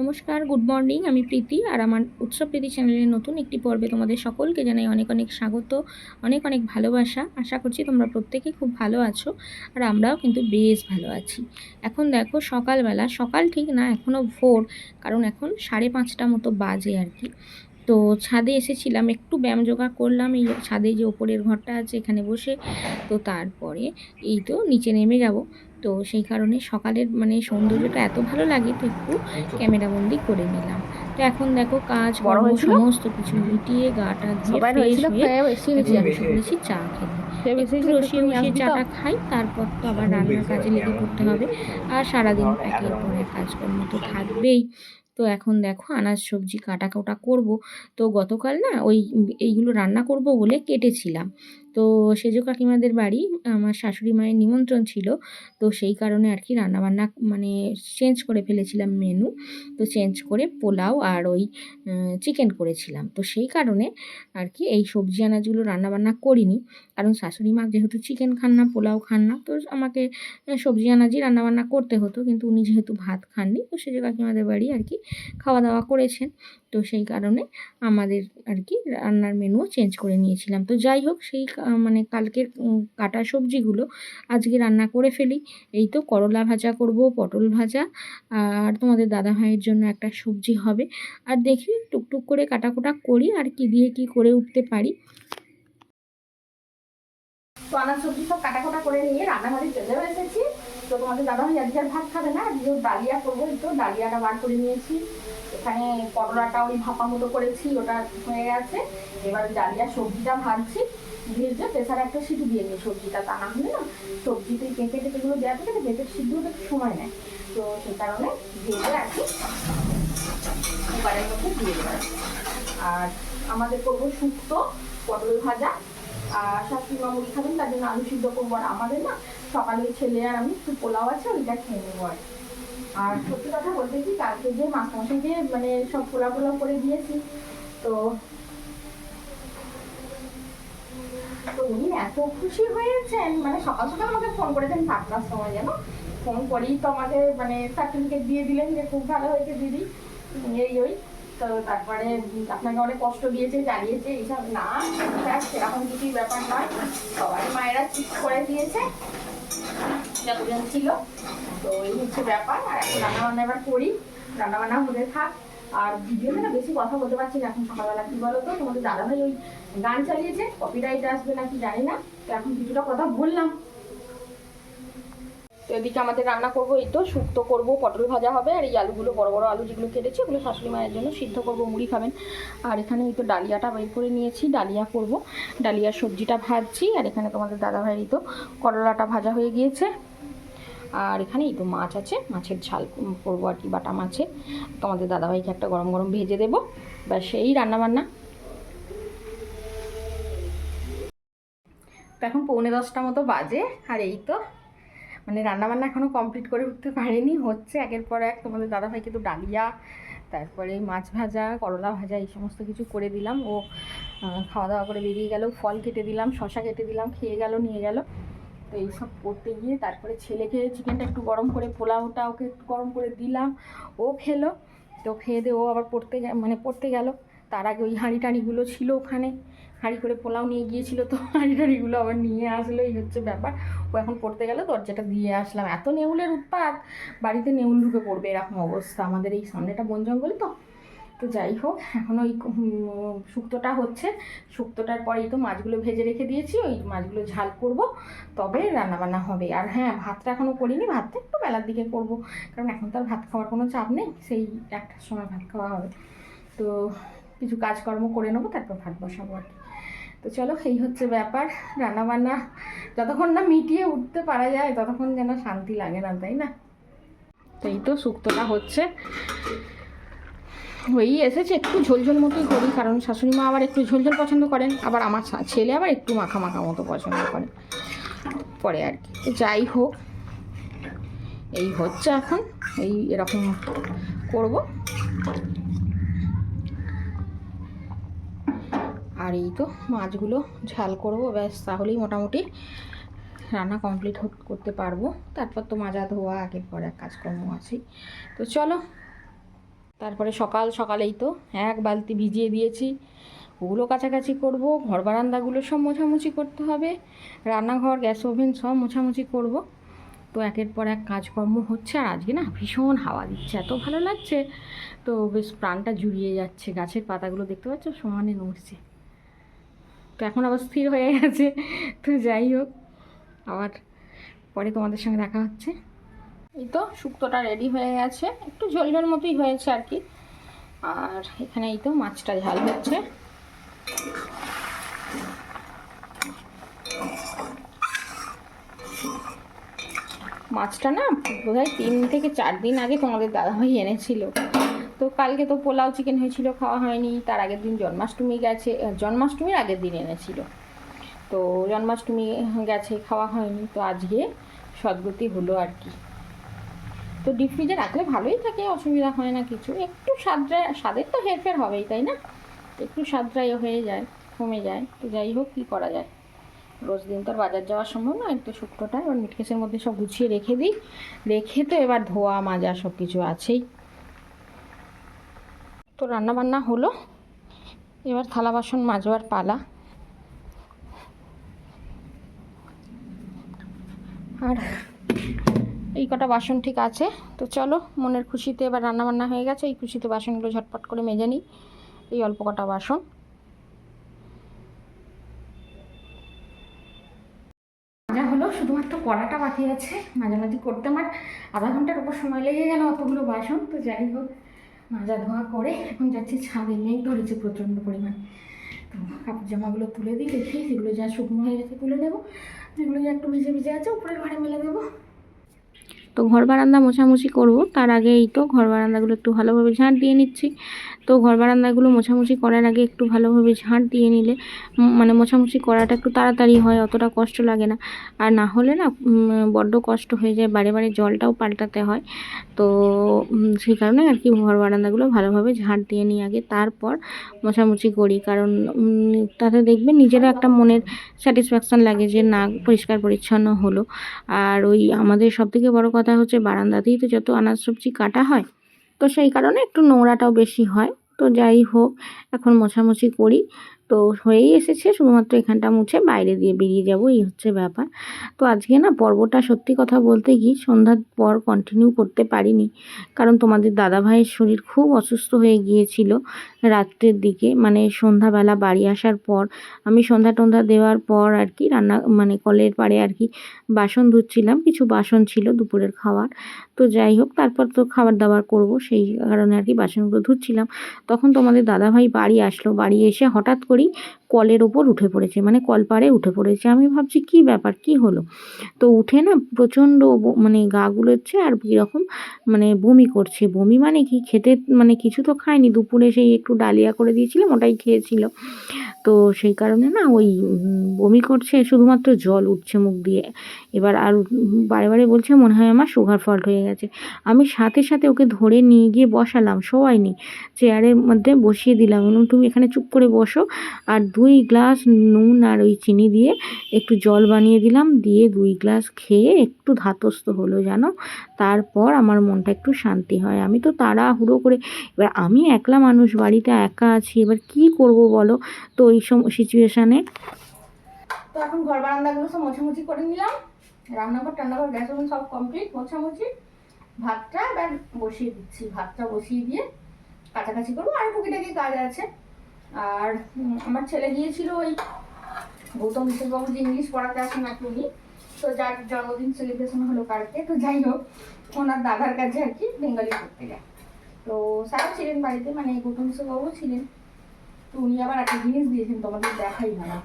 নমস্কার, good morning. আমি প্রীতি আর আমার উৎসব প্রীতি চ্যানেলের নতুন একটি পর্বে তোমাদের সকলকে জানাই অনেক অনেক স্বাগত, অনেক অনেক ভালোবাসা। আশা করছি তোমরা প্রত্যেকে খুব ভালো আছো আর আমরাও কিন্তু বেশ ভালো আছি। এখন দেখো সকালবেলা, সকাল ঠিক না এখনও ভোর, কারণ এখন সাড়ে পাঁচটা মতো বাজে আর কি। তো ছাদে এসেছিলাম, একটু ব্যায়াম যোগা করলাম, এই ছাদে যে ওপরের ঘরটা আছে এখানে বসে। তো তারপরে এই তো নিচে নেমে যাব। তো সেই কারণে সকালের মানে সৌন্দর্যটা এত ভালো লাগে তো একটু ক্যামেরাবন্দি করে নিলাম। তো এখন দেখো কাজ বড় কর্ম সমস্ত কিছু মিটিয়ে গাটা ধুয়ে চা খেতে? চাটা খাই তারপর তো আবার রান্নার কাজে লেগে পড়তে হবে। আর সারাদিন একের পর এক কাজকর্ম তো থাকবেই। তো এখন দেখো আনাজ সবজি কাটা কোটা করব। তো গতকাল না ওই এইগুলো রান্না করব বলে কেটেছিলাম। তো সেজো কাকিমাদের বাড়ি, আমার শাশুড়ি মায়ের নিমন্ত্রণ ছিল। তো সেই কারণে আর কি রান্নাবান্না মানে চেঞ্জ করে ফেলেছিলাম মেনু তো চেঞ্জ করে পোলাও আর ওই চিকেন করেছিলাম। তো সেই কারণে আর কি এই সবজি আনাজগুলো রান্নাবান্না করিনি। কারণ শাশুড়ি মা যেহেতু চিকেন খান না, পোলাও খান না, তো আমাকে সবজি আনাজই রান্নাবান্না করতে হতো। কিন্তু উনি যেহেতু ভাত খাননি, তো সেজো কাকিমাদের বাড়ি আর কি খাওয়া দাওয়া করেছেন। তো সেই কারণে আমাদের আর কি রান্নার মেনুও চেঞ্জ করে নিয়েছিলাম। তো যাই হোক, সেই মানে কালকের কাটা সবজিগুলো আজকে রান্না করে ফেলি। এই তো করলা ভাজা করব, পটল ভাজা, আর তোমাদের দাদা ভাইয়ের জন্য একটা সবজি হবে। আর দেখি টুকটুক করে কাটাকুটা করি, আর কি দিয়ে কি করে উঠতে পারি। তো আনাজ, সবজি সব কাটা কাটা করে নিয়ে রান্নাঘরে চলে এসেছি। তো তোমাদের দাদা ভাই আজকে আর ভাত খাবে না ওর ডালিয়া করব। তো ডালিয়াটা বার করে নিয়েছি। এখানে পটলাটা ওই ভাপা মতো করেছি, ওটা হয়ে গেছে। এবার ডালিয়া সবজিটা ভাজছি, ভেজে প্রেসারে একটা সিটি দিয়ে নিই সবজিটা। তা না হলে না সবজিতে পেঁপে টেপেগুলো দেওয়া থাকে পেঁপে সিদ্ধ হতে সময় নেয়। তো সেই কারণে ভেজে রাখি। কুকারের মধ্যে দিয়ে দেবো। আর আমাদের করব শুক্তো পটল ভাজা। আর শাশুড়ি মা খাবেন তার জন্য আলু সিদ্ধ করব। আর আমাদের না সকালে ছেলে আর আমি একটু পোলাও আছে, ওইটা খেয়ে নেব আর কি। আর সত্যি কথা বলতে কি, কালকে যে মাস্টারমশাই যে মানে সব পোলাও পোলাও করে দিয়েছি, তো তো উনি এত খুশি হয়েছেন মানে সকাল সকাল আমাকে ফোন করেছেন সাতটার সময় যেন ফোন করেই তো আমাকে মানে সার্টিফিকেট দিয়ে দিলেন যে খুব ভালো হয়েছে দিদি এই, ওই। তো তারপরে আপনাকে অনেক কষ্ট দিয়েছে জ্বালিয়েছে এইসব না সেরকম কিছুই ব্যাপার নয়। সবাই মায়েরা ঠিক করে দিয়েছে। যতজন ছিল তো এই হচ্ছে ব্যাপার, আর এখন রান্নাবান্না এবার করি। রান্নাবান্না হতে থাক। আর ভিডিওতে না বেশি কথা বলতে পারছি না, এখন সকালবেলা কি বলো তো তোমাদের দাদাভাই ওই গান চালিয়েছে কপিরাইট আসবে নাকি জানি না, তো এখন কিছুটা কথা বললাম। তো এদিকে আমাদের রান্না করব এই তো, শুক্তো করব, পটল ভাজা হবে, আর এই আলুগুলো, বড় বড় আলু যেগুলো কেটেছি, ওগুলো শাশুড়ি মায়ের জন্য সিদ্ধ করব, মুড়ি খাবেন। আর এখানে এই তো ডালিয়াটা বের করে নিয়েছি, ডালিয়া করব। ডালিয়ার সবজিটা ভাজছি, আর এখানে তোমাদের দাদা ভাইয়েরই তো করলাটা ভাজা হয়ে গিয়েছে। আর এখানে তো মাছ আছে, মাছের ঝাল করব আর কি, বাটা মাছে। তোমাদের দাদাভাইকে একটা গরম গরম ভেজে দেবো। ব্যাস এই রান্নাবান্না। তো এখন পৌনে দশটা মতো বাজে, আর এই তো। মানে রান্নাবান্না এখনও কমপ্লিট করে উঠতে পারিনি, হচ্ছে একের পর এক তোমাদের দাদাভাইকে তো ডালিয়া, তারপরে মাছ ভাজা, করলা ভাজা, এই সমস্ত কিছু করে দিলাম। ও খাওয়া দাওয়া করে বেরিয়ে গেল, ফল কেটে দিলাম শশা কেটে দিলাম, খেয়ে গেল, নিয়ে গেল। তো এইসব করতে গিয়ে তারপরে ছেলেকে চিকেনটা একটু গরম করে, পোলাওটা ওকে একটু গরম করে দিলাম। ও খেলো, তো খেয়ে দিয়ে ও আবার পড়তে মানে পড়তে গেল। তার আগে ওই হাঁড়ি টাঁড়িগুলো ছিল ওখানে। হাঁড়ি করে পোলাও নিয়ে গিয়েছিল তো হাঁড়ি টাঁড়িগুলো আবার নিয়ে আসলো, এই হচ্ছে ব্যাপার। ও এখন পড়তে গেল, দরজাটা দিয়ে আসলাম। এত নেউলের উৎপাত, বাড়িতে নেউল ঢুকে পড়বে, এরকম অবস্থা। আমাদের এই সামনেটা বন জঙ্গল তো। তো যাই হোক, এখন ওই শুক্তোটা হচ্ছে। শুক্তোটার পরেই তো মাছগুলো ভেজে রেখে দিয়েছি, ওই মাছগুলো ঝাল করব, তবে রান্নাবান্না হবে। আর হ্যাঁ ভাতটা এখনও করিনি, ভাতটা একটু বেলার দিকে করব, কারণ এখন তো আর ভাত খাওয়ার কোনো চাপ নেই, সেই একটার সময় ভাত খাওয়া হবে। তো কিছু কাজকর্ম করে নেব, তারপর ভাত বসাবো আর কি। তো চলো, এই হচ্ছে ব্যাপার, রান্নাবান্না যতক্ষণ না মিটিয়ে উঠতে পারা যায়, ততক্ষণ যেন শান্তি লাগে না, তাই না? তো এই তো শুক্তোটা হচ্ছে। ওই এসেছে, একটু ঝোলঝোল মতোই করি, কারণ শাশুড়ি মা আবার একটু ঝোলঝোল পছন্দ করেন, আবার আমার ছেলে আবার একটু মাখা মাখা মতো পছন্দ করে। পরে আর কি। যাই হোক, এই হচ্ছে এখন, এই এরকম করব। আর এই তো মাছগুলো ঝাল করব, ব্যাস, তাহলেই মোটামুটি রান্না কমপ্লিট করতে পারব। তারপর তো মাজা ধোয়া, আগের পর এক কাজকর্ম আছেই। তো চলো তারপরে সকাল সকালেই তো এক বালতি ভিজিয়ে দিয়েছি। ওগুলো কাছাকাছি করব, ঘর বারান্দাগুলো সব মোছামুছি করতে হবে, রান্নাঘর, গ্যাস ওভেন সব মোছামুছি করব। তো একের পর এক কাজকর্ম হচ্ছে আর আজকে না ভীষণ হাওয়া দিচ্ছে, এত ভালো লাগছে। তো বেশ প্রাণটা জুড়িয়ে যাচ্ছে, গাছের পাতাগুলো দেখতে পাচ্ছ, সমানে নড়ছে। তো এখন আবার স্থির হয়ে গেছে, তো যাই হোক, আবার পরে তোমাদের সঙ্গে দেখা হচ্ছে। এই তো শুক্তোটা রেডি হয়ে গেছে। একটু ঝোল মতোই হয়েছে আর কি। আর এখানে এই তো মাছটা ঝাল হচ্ছে। মাছটা না বোধহয় তিন থেকে চার দিন আগে তোমাদের দাদাভাই এনেছিল। তো কালকে তো পোলাও চিকেন হয়েছিল, খাওয়া হয়নি। তার আগের দিন জন্মাষ্টমী গেছে জন্মাষ্টমীর আগের দিন এনেছিল। তো জন্মাষ্টমী গেছে, খাওয়া হয়নি। তো আজকে সদ্গতি হলো আর কি। তো ডিপ ফ্রিজে রাখলে ভালোই থাকে, অসুবিধা হয় না কিছু। একটু স্বাদটা স্বাদের তো হেরফের হবেই, তাই না? একটু স্বাদটাই হয়ে যায়, কমে যায়। তো যাই হোক, কী করা যায়? রোজ দিন তো বাজার যাওয়া সম্ভব নয়, একটু শুক্তোটা এবার মিটকেসের মধ্যে সব গুছিয়ে রেখে দিই। রেখে তো এবার ধোয়া, মাজা সব কিছু আছেই। তো রান্না বান্না হলো। এবার থালা বাসন মাজবার পালা। আর এই কটা বাসন ঠিক আছে। তো চলো, মনের খুশিতে এবার রান্নাবান্না হয়ে গেছে। এই খুশিতে বাসনগুলো ঝটপট করে মেজে নিই। এই অল্প কটা বাসন। মাজা হলো, শুধুমাত্র কড়াটা বাকি আছে, মাঝামাঝি করতে আমার আধা ঘণ্টার উপর সময় লেগে গেল অতগুলো বাসন। তো যাই হোক, মাজা ধোয়া করে এখন যাচ্ছি ছাদে মেঘ ধরেছে প্রচণ্ড পরিমাণ। তো কাপড় জামাগুলো তুলে দিই, দেখি যেগুলো যা শুকনো হয়ে গেছে তুলে নেব। যেগুলো যা একটু ভিজে ভিজে আছে, উপরের ঘরে মেলে দেবো। তো ঘর বারান্দা মোছামুছি করব। তার আগে এই তো ঘর বারান্দাগুলো একটু ভালোভাবে ঝাঁট দিয়ে নিচ্ছি। তো ঘর বারান্দাগুলো মোছামুছি করার আগে একটু ভালোভাবে ঝাঁট দিয়ে নিলে মানে মোছামুছি করাটা একটু তাড়াতাড়ি হয়, অতটা কষ্ট লাগে না। আর না হলে না বড্ড কষ্ট হয়ে যায়, বারে বারে জলটাও পাল্টাতে হয়। তো সেই কারণে আর কি ঘর বারান্দাগুলো ভালোভাবে ঝাঁট দিয়ে নিই আগে, তারপর মোছামুছি করি। কারণ তাতে দেখবে নিজেরও একটা মনের স্যাটিসফ্যাকশান লাগে যে না, পরিষ্কার পরিচ্ছন্ন হলো। আর ওই আমাদের সবথেকে বড় কথা হচ্ছে বারান্দাতেই তো যত আনাজ সবজি কাটা হয়, তো সেই কারণে একটু নোংরাটাও বেশি হয়। তো যাই হোক, এখন মোছামুছি করি। তো হয়েই এসেছে, শুধুমাত্র এখানটা মুছে বাইরে দিয়ে বেরিয়ে যাব, এই হচ্ছে ব্যাপার। তো আজকে না পর্বটা সত্যি কথা বলতে কি সন্ধ্যার পর কন্টিনিউ করতে পারিনি। কারণ তোমাদের দাদা ভাইয়ের শরীর খুব অসুস্থ হয়ে গিয়েছিল রাত্রের দিকে মানে সন্ধ্যাবেলা বাড়ি আসার পর। আমি সন্ধ্যা টন্ধা দেওয়ার পর আর কি রান্না মানে কলের পাড়ে আর কি বাসন ধুচ্ছিলাম, কিছু বাসন ছিল দুপুরের খাওয়ার। তো যাই হোক, তারপর তো খাবার দাবার করব, সেই কারণে আর কি বাসনগুলো ধুচ্ছিলাম। তখন তোমাদের দাদাভাই বাড়ি আসলো, বাড়ি এসে হঠাৎ করেই কলের ওপর উঠে পড়েছে মানে কলপাড়ে উঠে পড়েছে। আমি ভাবছি, কি ব্যাপার, কি হলো? তো উঠে না প্রচণ্ড মানে গা গুলোচ্ছে আর কীরকম মানে বমি করছে। বমি মানে কি? খেতে মানে কিছু তো খায়নি দুপুরে সেই একটু ডালিয়া করে দিয়েছিলাম, ওটাই খেয়েছিল। তো সেই কারণে না ওই বমি করছে, শুধুমাত্র জল উঠছে মুখ দিয়ে। এবার আর বারে বারে বলছে, মনে হয় আমার সুগার ফল্ট হয়ে গেছে। আমি সাথে সাথে ওকে ধরে নিয়ে গিয়ে বসালাম সবাই শোয়াইনি। চেয়ারের মধ্যে বসিয়ে দিলাম। বললাম, তুমি এখানে চুপ করে বসো। আর দুই গ্লাস নুন আর ওই চিনি দিয়ে একটু জল বানিয়ে দিলাম। দিয়ে দুই গ্লাস খেয়ে একটু ধাতস্থ হলো জানো? তারপর আমার মনটা একটু শান্তি হয়। আমি তো তাড়াহুড়ো করে এবার আমি একলা মানুষ, বাড়িতে একা আছি, এবার কি করব বলো? তো ওই সম সিচুয়েশানে তো এখন ঘর বারান্দাগুলো সব মোছামুছি করে নিলাম। রান্নাঘর, টান্নাঘর, গ্যাস ওভেন সব কমপ্লিট মোছামুছি। ভাতটা এবার বসিয়ে দিচ্ছি। ভাতটা বসিয়ে দিয়ে কাছাকাছি করব। আর টুকিটাকি কাজ আছে। আর আমার ছেলে গিয়েছিল ওই গৌতম বিশ্ববাবু যে ইংলিশ পড়াতে আসেন আর কি উনি, তো যার জন্মদিন সেলিব্রেশন হলো কালকে, তো যাই হোক, ওনার দাদার কাছে আর কি বেঙ্গলি করতে যায়। তো স্যার ছিলেন বাড়িতে মানে গৌতম বিশ্ববাবু ছিলেন, তো উনি আবার একটা জিনিস দিয়েছেন তোমাদের দেখাই ভালো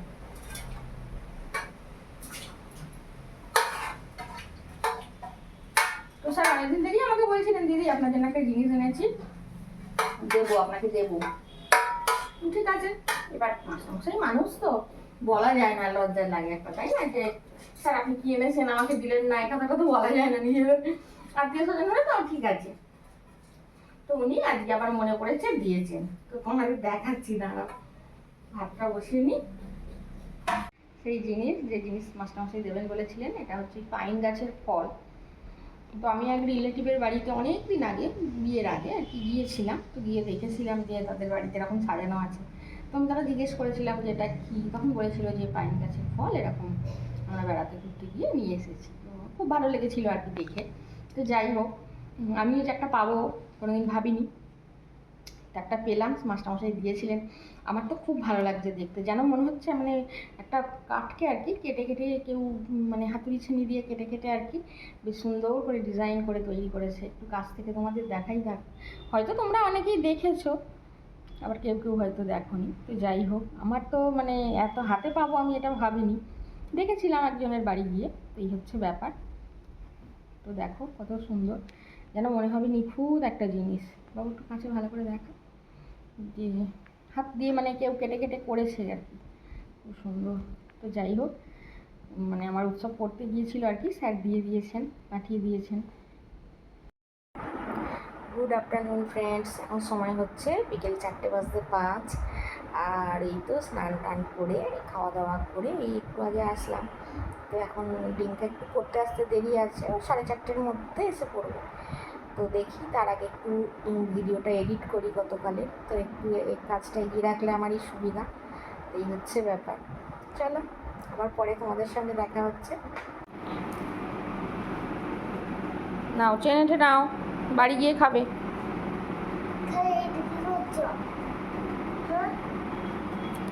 তো স্যার অনেকদিন থেকেই আমাকে বলছিলেন, দিদি, আপনার জন্য একটা জিনিস এনেছি। দেবো, আপনাকে দেবো। ঠিক আছে। এবার মাস্টারমশাই মানুষ তো, বলা যায় না লজ্জা লাগে একটা, তাই না? যে, স্যার, আপনি কি এনেছেন? আমাকে দিলেন না এটা তো বলা যায় না নিজের। আত্মীয় স্বজন হলে তো ঠিক আছে। তো উনি আজকে আবার মনে করেছে দিয়েছেন। তো তোমাদের দেখাচ্ছি, দাঁড়াও। ভাতটা বসিয়ে নিই সেই জিনিস, যে জিনিস মাস্টারমশাই দেবেন বলেছিলেন, এটা হচ্ছে পাইন গাছের ফল। তো আমি এক রিলেটিভের বাড়িতে অনেক দিন আগে, বিয়ের আগে আর কি গিয়েছিলাম। তো গিয়ে দেখেছিলাম যে তাদের বাড়িতে এরকম সাজানো আছে। তো আমি তারা জিজ্ঞেস করেছিলাম যে, এটা কী? তখন বলেছিল যে, পাইন গাছের ফল, এরকম আমরা বেড়াতে ঘুরতে গিয়ে নিয়ে এসেছি। তো খুব ভালো লেগেছিল আর কি দেখে। তো যাই হোক আমিও যে একটা পাবো, কোনোদিন ভাবিনি। একটা পেলাম, মাস্টারমশাই দিয়েছিলেন। আমার তো খুব ভালো লাগছে দেখতে। যেন মনে হচ্ছে মানে একটা কাঠকে আর কি কেটে কেটে কেউ মানে হাতুড়ি ছিনি দিয়ে কেটে কেটে আর কি বেশ সুন্দর করে ডিজাইন করে তৈরি করেছে। একটু কাছ থেকে তোমাদের দেখাই যাক। হয়তো তোমরা অনেকেই দেখেছ, আবার কেউ কেউ হয়তো দেখোনি। তো যাই হোক, আমার তো মানে এত হাতে পাবো আমি এটা ভাবিনি। দেখেছিলাম একজনের বাড়ি গিয়ে এই হচ্ছে ব্যাপার। তো দেখো কত সুন্দর। যেন মনে হবে নিখুঁত একটা জিনিস। বাবু, একটু কাছে ভালো করে দেখো। যে হাত দিয়ে মানে কেউ কেটে কেটে করেছে আর কি। খুব সুন্দর। তো যাই হোক মানে আমার উৎসব করতে গিয়েছিল আর কি, স্যার দিয়ে দিয়েছেন, পাঠিয়ে দিয়েছেন। গুড আফটারনুন ফ্রেন্ডস এখন সময় হচ্ছে বিকেল চারটে বাজতে পাঁচ। আর এই তো স্নান টান করে খাওয়া দাওয়া করে এই একটু আগে আসলাম। তো এখন ডিমটা একটু করতে আসতে দেরি আছে, সাড়ে চারটের মধ্যে এসে পড়ব। তো দেখি তার আগে একটু ভিডিওটা এডিট করি গতকালে। তো একটু এই কাজটা এগিয়ে রাখলে আমারই সুবিধা। এই হচ্ছে ব্যাপার। চলো আবার পরে তোমাদের সঙ্গে দেখা হচ্ছে। নাও চেনেটে নাও। বাড়ি গিয়ে খাবে।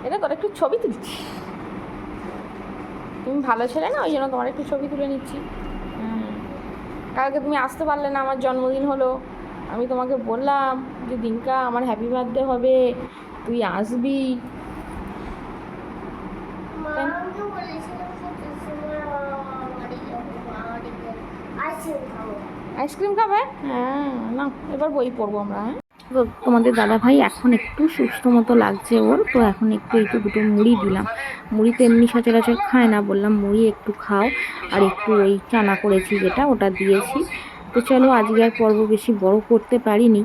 এটা তোর একটু ছবি তুলছি। তুমি ভালো ছেলে না ওই জন্য তোমার একটু ছবি তুলে নিচ্ছি। কালকে তুমি আসতে পারলে না আমার জন্মদিন হলো। আমি তোমাকে বললাম যে দিনকা আমার হ্যাপি বার্থডে হবে তুই আসবি। আইসক্রিম খাবে? হ্যাঁ না এবার বই পড়ব আমরা হ্যাঁ? তো তোমাদের দাদা ভাই এখন একটু সুস্থ মতো লাগছে ওর, তো এখন একটু একটু দুটো মুড়ি দিলাম। মুড়ি তো এমনি সচরাচর খায় না, বললাম মুড়ি একটু খাও, আর একটু ওই চানা করেছি যেটা, ওটা দিয়েছি। তো চলো আজকে আর পর্ব বেশি বড় করতে পারিনি,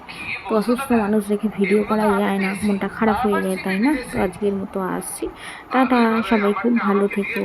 তো অসুস্থ মানুষ রেখে ভিডিও করা যায় না, মনটা খারাপ হয়ে যায়, তাই না? তো আজকের মতো আসছি। টাটা, সবাই খুব ভালো থেকো।